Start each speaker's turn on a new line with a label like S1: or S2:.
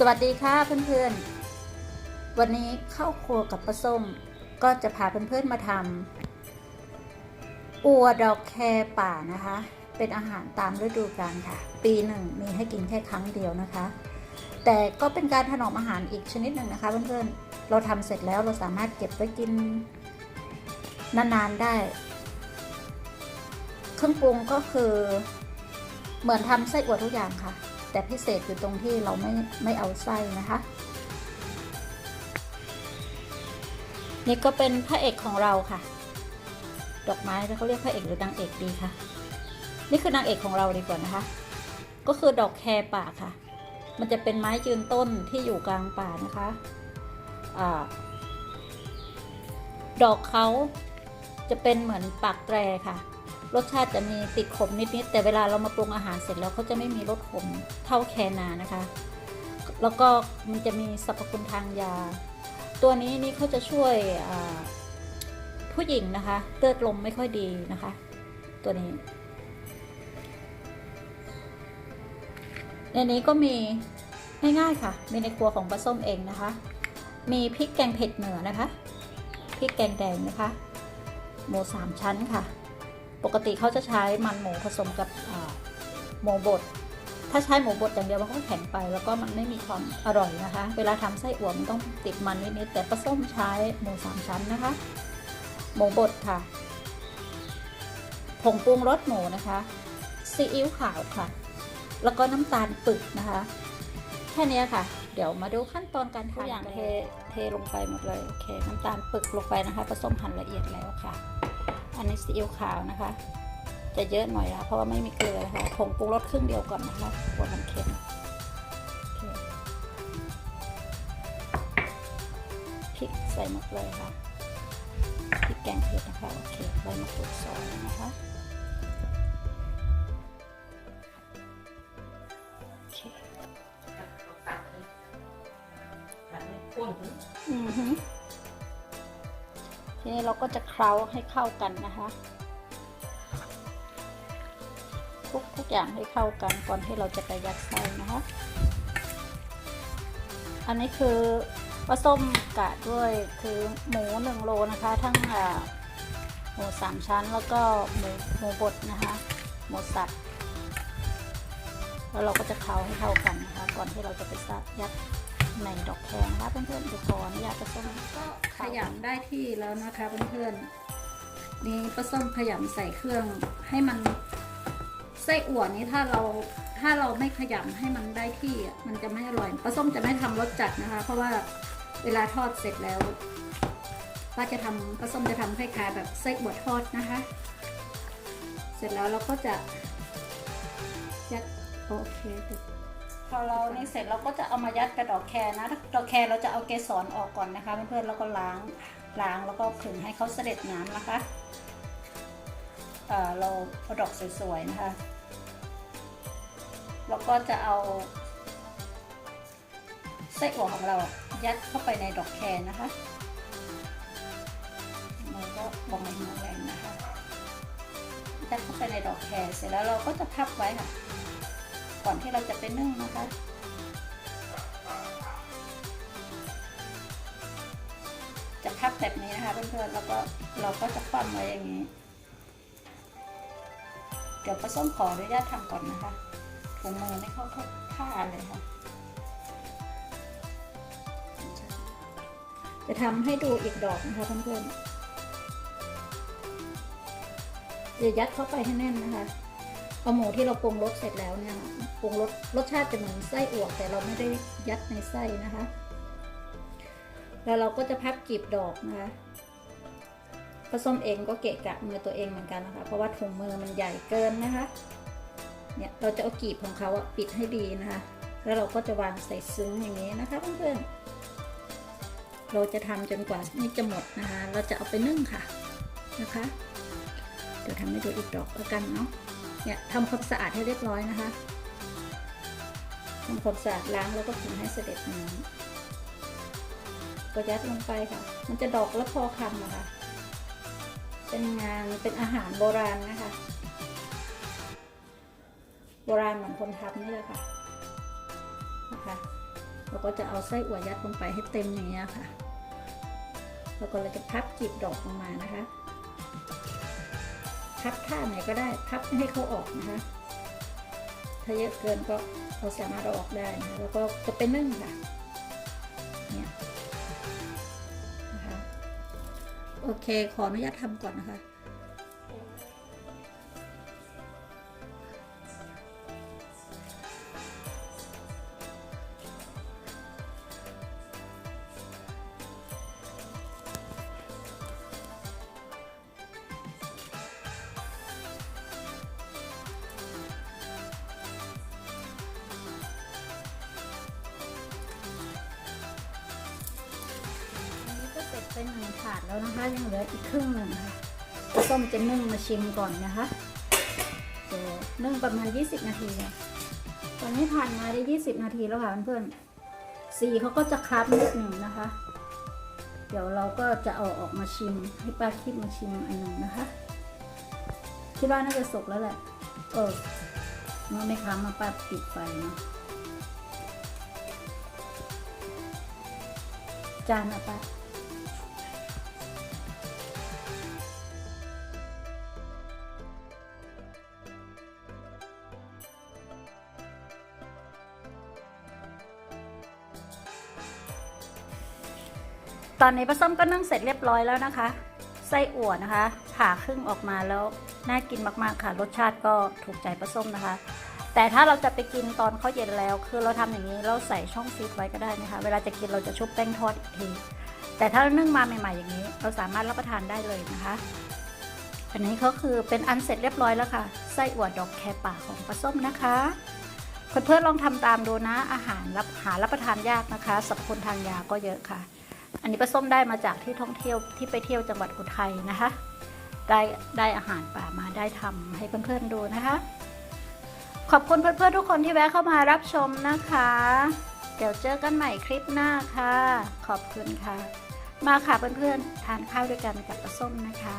S1: สวัสดีค่ะเพื่อนๆ วันนี้เข้าครัวกับป้าส้มก็จะพาเพื่อนๆมาทำอัวดอกแคป่านะคะ เป็นอาหารตามฤดูกาลค่ะ ปีหนึ่งมีให้กินแค่ครั้งเดียวนะคะ แต่ก็เป็นการถนอมอาหารอีกชนิดหนึ่งนะคะเพื่อนๆ เราทำเสร็จแล้วเราสามารถเก็บไว้กินนานๆได้ เครื่องปรุงก็คือเหมือนทำไส้อั่วทุกอย่างค่ะ แต่พิเศษอยู่ตรงที่เราไม่ไม่เอาไส้นะคะ นี่ก็เป็นพระเอกของเราค่ะ ดอกไม้เขาเรียกพระเอกหรือนางเอกดีคะนี่คือนางเอกของเราดีกว่านะคะ ก็คือดอกแครป่าค่ะ มันจะเป็นไม้ยืนต้นที่อยู่กลางป่านะคะอาดอกเขาจะเป็นเหมือนปากแตรค่ะ รสชาติจะมีติดขมนิดๆแต่เวลาเรามาปรุงอาหารเสร็จแล้วเขาจะไม่มีรสขมเท่าแคนานะคะ แล้วก็มันจะมีสรรพคุณทางยา ตัวนี้นี่เขาจะช่วยผู้หญิงนะคะเลือดลมไม่ค่อยดีนะคะ ตัวนี้ในนี้ก็มีง่ายๆค่ะ มีในครัวของปลาส้มเองนะคะ มีพริกแกงเผ็ดเหนือนะคะ พริกแกงแดงนะคะ หมูสามชั้นค่ะ ปกติเขาจะใช้มันหมูผสมกับหมูบด ถ้าใช้หมูบดอย่างเดียวมันก็แข็งไป แล้วก็มันไม่มีความอร่อยนะคะ เวลาทำไส้อั่วมันต้องติดมันนิดๆแต่ปลาส้มใช้หมูสามชั้นนะคะ หมูบดค่ะ ผงปรุงรสหมูนะคะซีอิ๊วขาวค่ะ แล้วก็น้ำตาลปึกนะคะ แค่นี้ค่ะ เดี๋ยวมาดูขั้นตอนการทำทุกอย่างเทเทลงไปหมดเลย โอเค น้ำตาลปึกลงไปนะคะผสมหั่นละเอียดแล้วค่ะ อันนี้ซีอิ๊วขาวนะคะ จะเยอะหน่อยนะเพราะว่าไม่มีเกลือนะคะผงปรุงรสครึ่งเดียวก่อนนะคะกลัวมันเค็มพริกใส่หมดเลยค่ะพริกแกงเผ็ดนะคะโอเคใบมะกรูดซอยนะคะโอเคอือฮึ ทีนี้เราก็จะเคล้าให้เข้ากันนะคะทุกทุกอย่างให้เข้ากันก่อนที่เราจะไปยัดไส้นะคะ อันนี้คือผสมกะด้วยคือหมูหนึ่งโลนะคะ ทั้งหมูสามชั้นแล้วก็หมูหมูบดนะคะหมูสับแล้วเราก็จะเคล้าให้เข้ากันนะคะ ก่อนที่เราจะไปยัด ในดอกแคงนะคะเพื่อนๆเดี๋ยวขอนุญาตผสมก็ขยำได้ที่แล้วนะคะเพื่อนๆนี่ผสมขยำใส่เครื่องให้มันไส้อั่วนี้ถ้าเราถ้าเราไม่ขยำให้มันได้ที่มันจะไม่อร่อยปลาส้มจะไม่ทำรสจัดนะคะ เพราะว่าเวลาทอดเสร็จแล้วป้าจะทำปลาส้มจะทำคล้ายๆแบบไส้อั่วทอดนะคะ เสร็จแล้วเราก็จะยัดโอเค พอเรานี่เสร็จเราก็จะเอามายัดกระดอกแครนะดอกแครเราจะเอาเกสรออกก่อนนะคะเพื่อนๆแล้วก็ล้างล้างแล้วก็ขึงให้เขาเสด็จน้ำนะคะเราเอาดอกสวยๆนะคะแล้วก็จะเอาไส้อั่วของเรายัดเข้าไปในดอกแครนะคะมันก็บองมือแรงนะคะยัดเข้าไปในดอกแครเสร็จแล้วเราก็จะพับไว้ค่ะ ก่อนที่เราจะไปนึ่งนะคะจะพับแบบนี้นะคะเพื่อนๆแล้วก็เราก็จะคว่ำไว้อย่างนี้ เดี๋ยวปส้มขออนุญาตทำก่อนนะคะถุงมือไม่เข้าท่าเลยค่ะจะทำให้ดูอีกดอกนะคะเพื่อนๆจะยัดเข้าไปให้แน่นนะคะ เอาหมูที่เราปรุงรสเสร็จแล้วเนี่ยปรุงรสรสชาติจะเหมือนไส้อั่วแต่เราไม่ได้ยัดในไส้นะคะ แล้วเราก็จะพับกลีบดอกนะคะผสมเองก็เกะกะมือตัวเองเหมือนกันนะคะ เพราะว่าถุงมือมันใหญ่เกินนะคะ เนี่ยเราจะเอากลีบของเขาปิดให้ดีนะคะ แล้วเราก็จะวางใส่ซึ้งอย่างนี้นะคะเพื่อนๆ เราจะทำจนกว่านี่จะหมดนะคะ เราจะเอาไปนึ่งค่ะนะคะ เดี๋ยวทำให้ดูอีกดอกแล้วกันเนาะ เนี่ยทำความสะอาดให้เรียบร้อยนะคะทำความสะอาดล้างแล้วก็ถึงให้เสด็จน้ำก็ยัดลงไปค่ะ มันจะดอกแล้วพอคำนะคะเป็นงานเป็นอาหารโบราณนะคะ โบราณเหมือนคนทำนี่แหละค่ะนะคะเราก็จะเอาไส้อั่วยัดลงไปให้เต็มอย่างเงี้ยค่ะ แล้วก็เราจะพับกีบดอกลงมานะคะ พับท่าไหนก็ได้ พับให้เขาออกนะคะ ถ้าเยอะเกินก็เราสามารถอออกได้นะแล้วก็จะเป็นนึ่งค่ะเนี่ยนะคะโอเคขออนุญาตทำก่อนนะคะ เป็นหนึ่งถาดแล้วนะคะ ยังเหลืออีกครึ่งหนึ่งค่ะส้มจะนึ่งมาชิมก่อนนะคะเดี๋ยวนึ่งประมาณ 20 นาทีตอนนี้ผ่านมาได้ 20 นาทีแล้วค่ะเพื่อนๆสีเขาก็จะคล้ำนิดหนึ่งนะคะ เดี๋ยวเราก็จะเอาออกมาชิม ให้ป้าคิดมาชิมอันหนึ่งนะคะคิดว่าน่าจะสุกแล้วแหละ เออเมื่อไม่ค้ำมาป้าปิดไฟเนาะจานอะป้า ตอนนี้ปลาส้มก็นึ่งเสร็จเรียบร้อยแล้วนะคะ ไส้อั่วนะคะผ่าครึ่งออกมาแล้วน่ากินมากๆค่ะ รสชาติก็ถูกใจปลาส้มนะคะ แต่ถ้าเราจะไปกินตอนเขาเย็นแล้ว คือเราทำอย่างนี้เราใส่ช่องฟรีซไว้ก็ได้นะคะ เวลาจะกินเราจะชุบแป้งทอดอีกทีแต่ถ้านึ่งมาใหม่ๆอย่างนี้ เราสามารถรับประทานได้เลยนะคะอันนี้ก็คือเป็นอันเสร็จเรียบร้อยแล้วค่ะไส้อั่วดอกแคป่าของปลาส้มนะคะเพื่อนๆลองทำตามดูนะอาหารรับหารับประทานยากนะคะสรรพคุณทางยาก็เยอะค่ะ อันนี้ปลาส้มได้มาจากที่ท่องเที่ยวที่ไปเที่ยวจังหวัดอุทัยนะคะ ได้ได้อาหารป่ามาได้ทำให้เพื่อนๆดูนะคะ ขอบคุณเพื่อนๆทุกคนที่แวะเข้ามารับชมนะคะ เดี๋ยวเจอกันใหม่คลิปหน้าค่ะ ขอบคุณค่ะ มาค่ะเพื่อนๆทานข้าวด้วยกันกับปลาส้มนะคะ